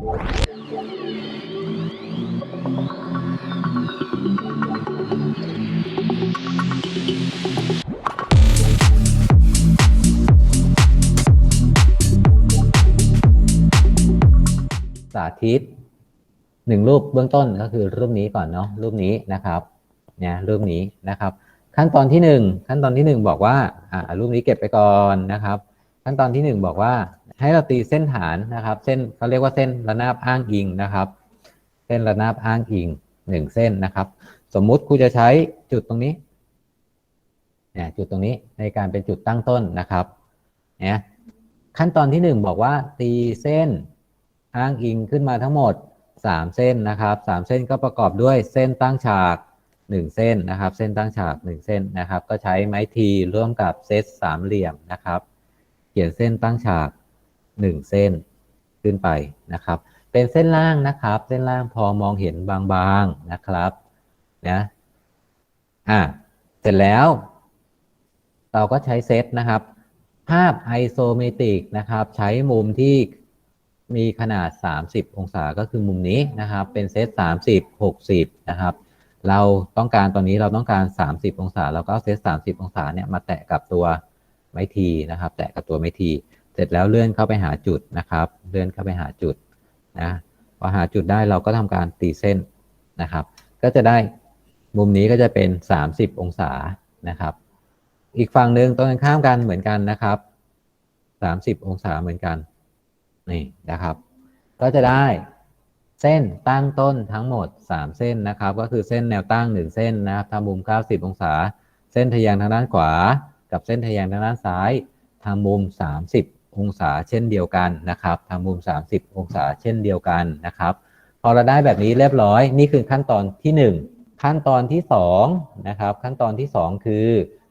สาธิตหนึ่งรูปเบื้องต้นก็คือรูปนี้ก่อนเนาะรูปนี้นะครับเนี่ยรูปนี้นะครับ ขั้นตอนที่หนึ่งขั้นตอนที่หนึ่งบอกว่าอ่ารูปนี้เก็บไปก่อนนะครับ ขั้นตอนที่หนึ่งบอกว่า ให้เราตีเส้นฐานนะครับ เส้นเขาเรียกว่าเส้นระนาบอ้างอิงนะครับ เส้นระนาบอ้างอิงหนึ่งเส้นนะครับ สมมุติครูจะใช้จุดตรงนี้เนี่ยจุดตรงนี้ในการเป็นจุดตั้งต้นนะครับเนี่ยขั้นตอนที่หนึ่งบอกว่าตีเส้นอ้างอิงขึ้นมาทั้งหมด 3 เส้นนะครับ 3 เส้นก็ประกอบด้วยเส้นตั้งฉาก 1 เส้นนะครับ เส้นตั้งฉาก 1 เส้นนะครับ ก็ใช้ไม้ทีร่วมกับเซตสามเหลี่ยมนะครับ เขียนเส้นตั้งฉาก 1 เส้นขึ้นไปนะครับ เป็นเส้นล่างนะครับ เส้นล่างพอมองเห็นบางๆนะครับนะอะเสร็จแล้ว เราก็ใช้เซตนะครับ ภาพไอโซเมตริกนะครับ ใช้มุมที่มีขนาด 30 องศาก็คือมุมนี้นะครับ เป็นเซต30 60 นะครับ เราต้องการตอนนี้เราต้องการ 30 องศา เราก็เอาเซต30 องศาเนี่ยมาแตะกับตัวไม้ทีนะครับ แตะกับตัวไม้ที ร็จแล้วเลื่อนเข้าไปหาจุดนะครับ เลื่อนเข้าไปหาจุดนะพอหาจุดได้เราก็ทำการตีเส้นนะครับ ก็จะได้มุมนี้ก็จะเป็น 30 องศานะครับ อีกฝั่งหนึ่งตรงกันข้ามกันเหมือนกันนะครับ 30 องศาเหมือนกันนี่นะครับ ก็จะได้เส้นตั้งต้นทั้งหมด 3 เส้นนะครับ ก็คือเส้นแนวตั้ง 1 เส้นนะครับทำมุม 90 องศา เส้นทะแยงทางด้านขวา กับเส้นทะแยงทางด้านซ้ายทำมุม 30 องศาเช่นเดียวกันนะครับทำมุม 30 องศาเช่นเดียวกันนะครับ พอเราได้แบบนี้เรียบร้อยนี่คือขั้นตอนที่ 1 ขั้นตอนที่2นะครับขั้นตอนที่ 2 คือ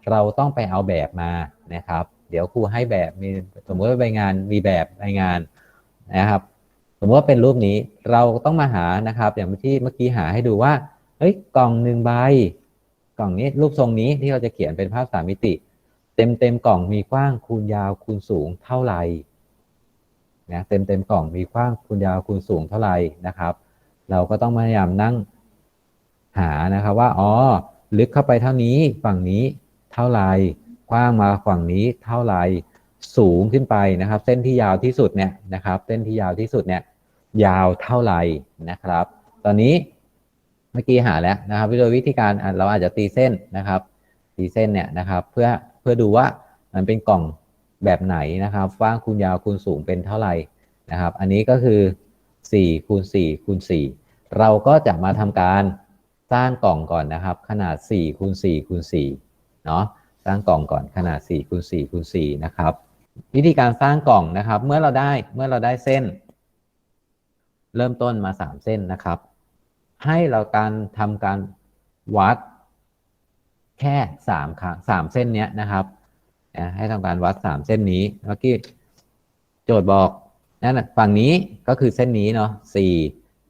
เราต้องไปเอาแบบมานะครับ เดี๋ยวครูให้แบบมีสมมติว่าใบงานมีแบบใบงานนะครับ สมมติว่าเป็นรูปนี้เราต้องมาหานะครับ อย่างที่เมื่อกี้หาให้ดูว่าเฮ้ยกล่องหนึ่งใบกล่องนี้รูปทรงนี้ที่เราจะเขียนเป็นภาพสามมิติ เต็มเต็มกล่องมีกว้างคูณยาวคูณสูงเท่าไหร่นะเต็มเต็มกล่องมีกว้างคูณยาวคูณสูงเท่าไหร่นะครับ เราก็ต้องพยายามนั่งหานะครับว่าอ๋อลึกเข้าไปเท่านี้ฝั่งนี้เท่าไหร่กว้างมาฝั่งนี้เท่าไหร่สูงขึ้นไปนะครับ เส้นที่ยาวที่สุดเนี่ยนะครับ เส้นที่ยาวที่สุดเนี่ยยาวเท่าไหร่นะครับ ตอนนี้เมื่อกี้หาแล้วนะครับโดยวิธีการเราอาจจะตีเส้นนะครับ ตีเส้นเนี่ยนะครับ เพื่อ เพื่อดูว่ามันเป็นกล่องแบบไหนนะครับกว้างคูณยาวคูณสูงเป็นเท่าไหร่นะครับ อันนี้ก็คือ4คูณ4คูณ4เราก็จะมาทำการสร้างกล่องก่อนนะครับ ขนาด4คูณ4คูณ4เนาะสร้างกล่องก่อนขนาด4คูณ4คูณ4นะครับ วิธีการสร้างกล่องนะครับ เมื่อเราได้เมื่อเราได้เส้น เริ่มต้นมา 3 เส้นนะครับ ให้เราการทำการวัด แค่สามครั้งสามเส้นเนี้ยนะครับนะให้ทำการวัดสามเส้นนี้เมื่อกี้โจทย์บอกนั่นฝั่งนี้ก็คือเส้นนี้เนาะสี่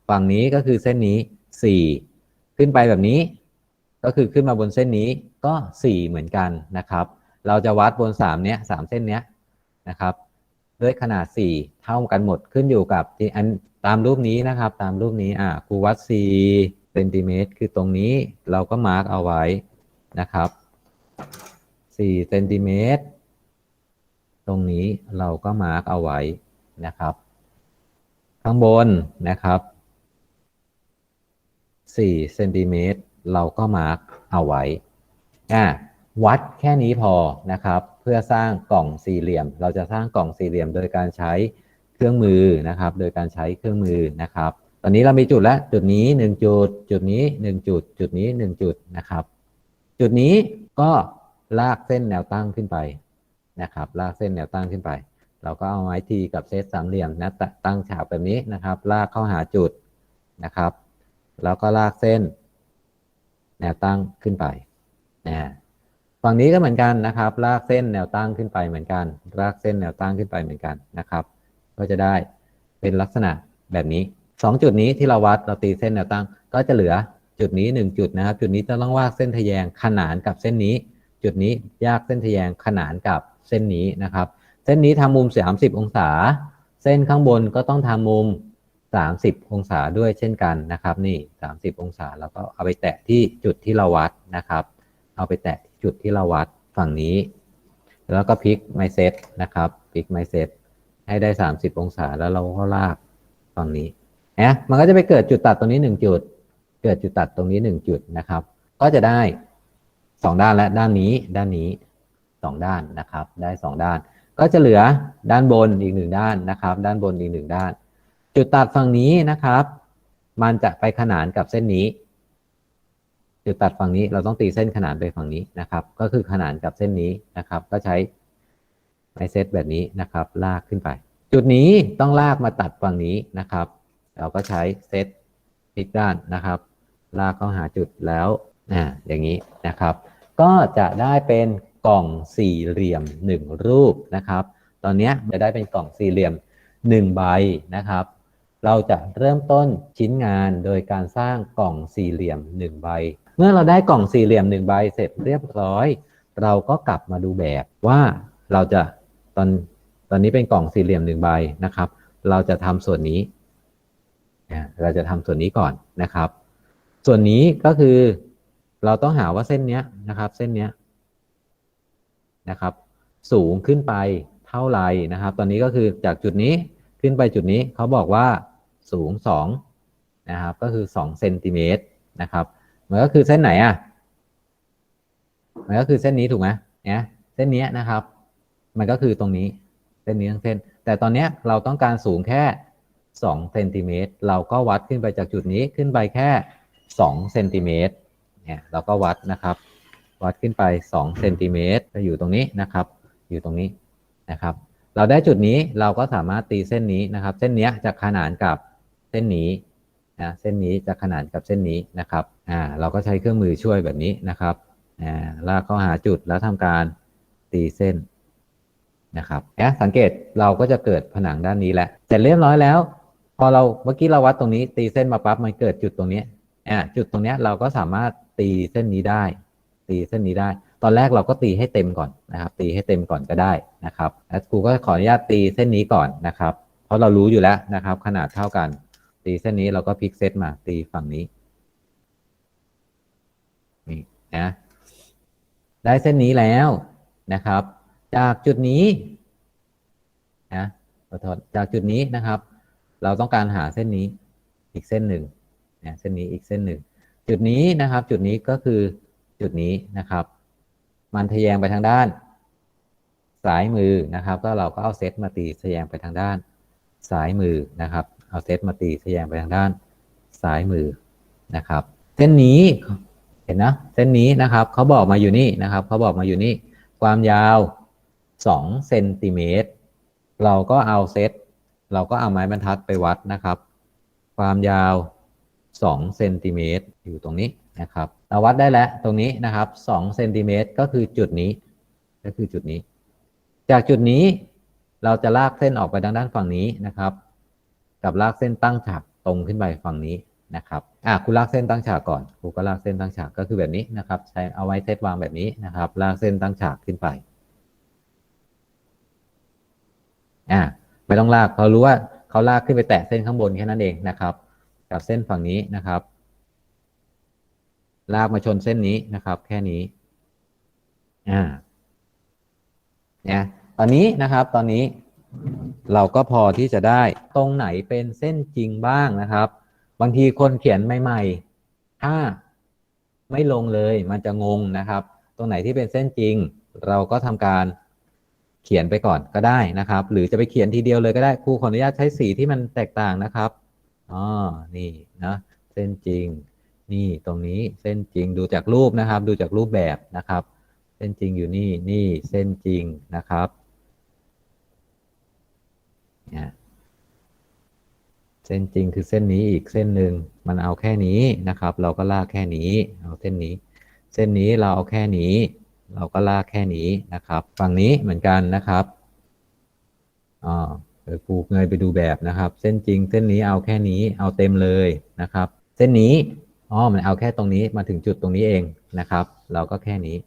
ฝั่งนี้ก็คือเส้นนี้สี่ขึ้นไปแบบนี้ ก็คือขึ้นมาบนเส้นนี้ก็สี่เหมือนกันนะครับ เราจะวัดบนสามเนี้ยสามเส้นเนี้ยนะครับ ด้วยขนาดสี่เท่ากันหมดขึ้นอยู่กับที่อันตามรูปนี้นะครับ ตามรูปนี้อ่าครูวัดสี่เซนติเมตรคือตรงนี้เราก็มาร์กเอาไว้ นะครับ4เซนติเมตรตรงนี้เราก็มาร์กเอาไว้นะครับ ข้างบนนะครับ4เซนติเมตรเราก็มาร์กเอาไว้อ่าวัดแค่นี้พอนะครับ เพื่อสร้างกล่องสี่เหลี่ยม เราจะสร้างกล่องสี่เหลี่ยมโดยการใช้เครื่องมือนะครับ โดยการใช้เครื่องมือนะครับ ตอนนี้เรามีจุดแล้วจุดนี้ 1 จุด จุดนี้ 1 จุด จุดนี้ 1 จุดนะครับ จุดนี้ก็ลากเส้นแนวตั้งขึ้นไปนะครับ ลากเส้นแนวตั้งขึ้นไป เราก็เอาไม้ทีกับเซตสามเหลี่ยมนะตั้งฉากแบบนี้นะครับ ลากเข้าหาจุดนะครับ แล้วก็ลากเส้น แนวตั้งขึ้นไปนะฝั่งนี้ก็เหมือนกันนะครับ ลากเส้นแนวตั้งขึ้นไปเหมือนกัน ลากเส้นแนวตั้งขึ้นไปเหมือนกันนะครับ ก็จะได้เป็นลักษณะแบบนี้สองจุดนี้ที่เราวัดเราตีเส้นแนวตั้งก็จะเหลือ จุดนี้หนึ่งจุดนะครับ จุดนี้จะต้องวาดเส้นทะแยงขนานกับเส้นนี้ จุดนี้ยากเส้นทะแยงขนานกับเส้นนี้นะครับ เส้นนี้ทำมุม 30 องศา เส้นข้างบนก็ต้องทำมุม 30 องศาด้วยเช่นกันนะครับ นี่ 30 องศาแล้วก็เอาไปแตะที่จุดที่เราวัดนะครับ เอาไปแตะที่จุดที่เราวัดฝั่งนี้ แล้วก็พลิกไมเซตนะครับพลิกไมเซตให้ได้ 30 องศาแล้วเราก็ลากฝั่งนี้นะมันก็จะไปเกิดจุดตัดตรงนี้ 1 จุด เกิดจุดตัดตรงนี้ 1 จุดนะครับ ก็จะได้ 2 ด้านและด้านนี้ด้านนี้ 2 ด้านนะครับ ได้ 2 ด้าน ก็จะเหลือด้านบนอีกหนึ่งด้านนะครับ ด้านบนอีกหนึ่งด้าน จุดตัดฝั่งนี้นะครับ มันจะไปขนานกับเส้นนี้ จุดตัดฝั่งนี้เราต้องตีเส้นขนานไปฝั่งนี้นะครับ ก็คือขนานกับเส้นนี้นะครับ ก็ใช้ไม้เซตแบบนี้นะครับ ลากขึ้นไป จุดนี้ต้องลากมาตัดฝั่งนี้นะครับ เราก็ใช้เซตพลิกด้านนะครับ ลากเข้าหาจุดแล้วอ่าอย่างนี้นะครับ ก็จะได้เป็นกล่องสี่เหลี่ยมหนึ่งรูปนะครับ ตอนนี้จะได้เป็นกล่องสี่เหลี่ยมหนึ่งใบนะครับ เราจะเริ่มต้นชิ้นงานโดยการสร้างกล่องสี่เหลี่ยมหนึ่งใบ เมื่อเราได้กล่องสี่เหลี่ยมหนึ่งใบเสร็จเรียบร้อย เราก็กลับมาดูแบบว่าเราจะตอนตอนนี้เป็นกล่องสี่เหลี่ยมหนึ่งใบนะครับ เราจะทำส่วนนี้ เราจะทำส่วนนี้ก่อนนะครับ ส่วนนี้ก็คือเราต้องหาว่าเส้นเนี้ยนะครับ เส้นเนี้ยนะครับ สูงขึ้นไปเท่าไหร่นะครับ ตอนนี้ก็คือจากจุดนี้ขึ้นไปจุดนี้เขาบอกว่าสูง2นะครับ ก็คือ2เซนติเมตรนะครับมันก็คือเส้นไหนอะมันก็คือเส้นนี้ถูกไหมเนี่ยเส้นนี้นะครับ มันก็คือตรงนี้เส้นนี้ทั้งเส้น แต่ตอนเนี้ยเราต้องการสูงแค่2เซนติเมตรเราก็วัดขึ้นไปจากจุดนี้ขึ้นไปแค่ 2เซนติเมตรเนี่ยเราก็วัดนะครับ วัดขึ้นไป2เซนติเมตรจะอยู่ตรงนี้นะครับ อยู่ตรงนี้นะครับ เราได้จุดนี้เราก็สามารถตีเส้นนี้นะครับ เส้นเนี้ยจะขนานกับเส้นนี้นะเส้นนี้จะขนานกับเส้นนี้นะครับอ่าเราก็ใช้เครื่องมือช่วยแบบนี้นะครับอ่าลากเข้าหาจุดแล้วทำการตีเส้นนะครับนะสังเกตเราก็จะเกิดผนังด้านนี้แหละเสร็จเรียบร้อยแล้ว พอเราเมื่อกี้เราวัดตรงนี้ตีเส้นมาปั๊บมันเกิดจุดตรงนี้ อ่าจุดตรงเนี้ยเราก็สามารถตีเส้นนี้ได้ ตีเส้นนี้ได้ ตอนแรกเราก็ตีให้เต็มก่อนนะครับ ตีให้เต็มก่อนก็ได้นะครับแล้วครูก็ขออนุญาตตีเส้นนี้ก่อนนะครับ เพราะเรารู้อยู่แล้วนะครับ ขนาดเท่ากัน ตีเส้นนี้เราก็พลิกเซตมาตีฝั่งนี้นี่นะได้เส้นนี้แล้วนะครับ จากจุดนี้นะขอโทษจากจุดนี้นะครับ เราต้องการหาเส้นนี้อีกเส้นหนึ่ง นะเส้นนี้อีกเส้นหนึ่ง จุดนี้นะครับ จุดนี้ก็คือจุดนี้นะครับ มันทะแยงไปทางด้านซ้ายมือนะครับ ก็เราก็เอาเซตมาตีทะแยงไปทางด้านซ้ายมือนะครับ เอาเซตมาตีทะแยงไปทางด้านซ้ายมือนะครับ เส้นนี้เห็นนะเส้นนี้นะครับเขาบอกมาอยู่นี่นะครับเขาบอกมาอยู่นี่ ความยาว2เซนติเมตรเราก็เอาเซตเราก็เอาไม้บรรทัดไปวัดนะครับ ความยาว 2เซนติเมตรอยู่ตรงนี้นะครับเราวัดได้แล้วตรงนี้นะครับ2เซนติเมตรก็คือจุดนี้ ก็คือจุดนี้ จากจุดนี้เราจะลากเส้นออกไปทางด้านฝั่งนี้นะครับ กับลากเส้นตั้งฉากตรงขึ้นไปฝั่งนี้นะครับอะคุณลากเส้นตั้งฉากก่อนครูก็ลากเส้นตั้งฉากก็คือแบบนี้นะครับ ใช้เอาไว้เซตวางแบบนี้นะครับ ลากเส้นตั้งฉากขึ้นไปอะไม่ต้องลากเขารู้ว่าเขาลากขึ้นไปแตะเส้นข้างบนแค่นั้นเองนะครับ กับเส้นฝั่งนี้นะครับ ลากมาชนเส้นนี้นะครับ แค่นี้อ่าเนี่ยตอนนี้นะครับตอนนี้เราก็พอที่จะได้ตรงไหนเป็นเส้นจริงบ้างนะครับ บางทีคนเขียนใหม่ๆ ถ้าไม่ลงเลยมันจะงงนะครับ ตรงไหนที่เป็นเส้นจริง เราก็ทำการเขียนไปก่อนก็ได้นะครับ หรือจะไปเขียนทีเดียวเลยก็ได้ครูขออนุญาตใช้สีที่มันแตกต่างนะครับ อ๋อนี่นะเส้นจริง นี่ตรงนี้เส้นจริงดูจากรูปนะครับ ดูจากรูปแบบนะครับ เส้นจริงอยู่นี่นี่เส้นจริงนะครับเนี่ยเส้นจริงคือเส้นนี้อีกเส้นหนึ่งมันเอาแค่นี้นะครับ เราก็ลากแค่นี้เอาเส้นนี้ เส้นนี้เราเอาแค่นี้ เราก็ลากแค่นี้นะครับ ฝั่งนี้เหมือนกันนะครับอ่า เดี๋ยวครูเงยไปดูแบบนะครับ เส้นจริงเส้นนี้เอาแค่นี้เอาเต็มเลยนะครับ เส้นนี้อ๋อมันเอาแค่ตรงนี้มาถึงจุดตรงนี้เองนะครับ เราก็แค่นี้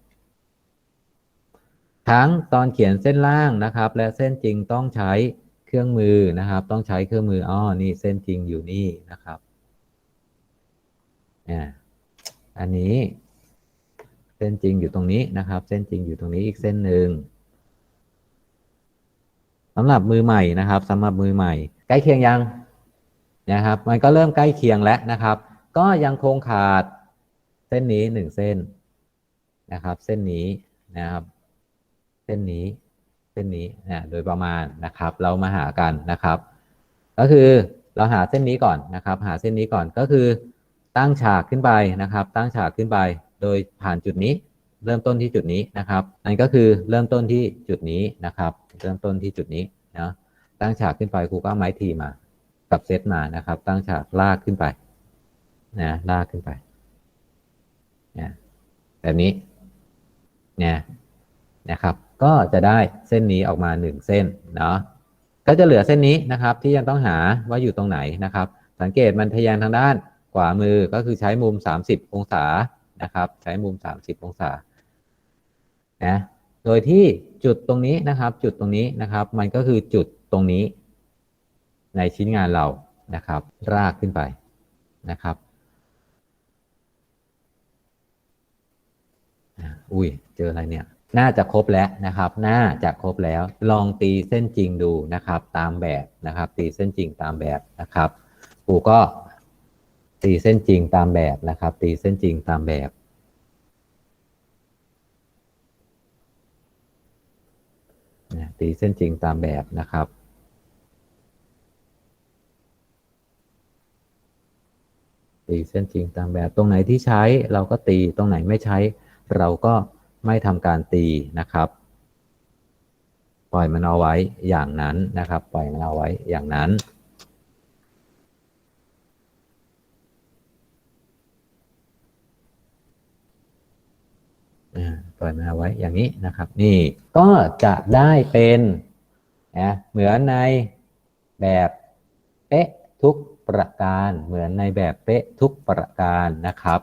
ทั้งตอนเขียนเส้นล่างนะครับ และเส้นจริงต้องใช้เครื่องมือนะครับ ต้องใช้เครื่องมืออ้อนี่เส้นจริงอยู่นี่นะครับอ่าอันนี้ เส้นจริงอยู่ตรงนี้นะครับ เส้นจริงอยู่ตรงนี้อีกเส้นหนึ่ง สำหรับมือใหม่นะครับสำหรับมือใหม่ ใกล้เคียงยังนะครับ มันก็เริ่มใกล้เคียงแล้วนะครับ ก็ยังคงขาดเส้นนี้หนึ่งเส้นนะครับ เส้นนี้นะครับ เส้นนี้เส้นนี้นะโดยประมาณนะครับ เรามาหากันนะครับ ก็คือเราหาเส้นนี้ก่อนนะครับ หาเส้นนี้ก่อนก็คือตั้งฉากขึ้นไปนะครับ ตั้งฉากขึ้นไป โดยผ่านจุดนี้ เริ่มต้นที่จุดนี้นะครับนั่นก็คือเริ่มต้นที่จุดนี้นะครับ เริ่มต้นที่จุดนี้นะตั้งฉากขึ้นไปครูก็ไม้ทีมากับเซตมานะครับ ตั้งฉากลากขึ้นไปนะลากขึ้นไปนะแบบนี้เนี่ยนะครับ ก็จะได้เส้นนี้ออกมาหนึ่งเส้นเนาะก็จะเหลือเส้นนี้นะครับ ที่ยังต้องหาว่าอยู่ตรงไหนนะครับ สังเกตมันทะแยงทางด้านขวามือก็คือใช้มุม 30 องศานะครับ ใช้มุม 30 องศา นะโดยที่จุดตรงนี้นะครับ จุดตรงนี้นะครับ มันก็คือจุดตรงนี้ ในชิ้นงานเรานะครับ รากขึ้นไปนะครับอุ้ยเจออะไรเนี่ย น่าจะครบแล้วนะครับ น่าจะครบแล้ว ลองตีเส้นจริงดูนะครับ ตามแบบนะครับ ตีเส้นจริงตามแบบนะครับครูก็ตีเส้นจริงตามแบบนะครับ ตีเส้นจริงตามแบบ นะ ตีเส้นจริงตามแบบนะครับ ตีเส้นจริงตามแบบตรงไหนที่ใช้เราก็ตีตรงไหนไม่ใช้ เราก็ไม่ทำการตีนะครับ ปล่อยมันเอาไว้อย่างนั้นนะครับ ปล่อยมันเอาไว้อย่างนั้น อ่า ปล่อยมันเอาไว้อย่างนี้นะครับ นี่ก็จะได้เป็นนะเหมือนในแบบเป๊ะทุกประการ เหมือนในแบบเป๊ะทุกประการนะครับ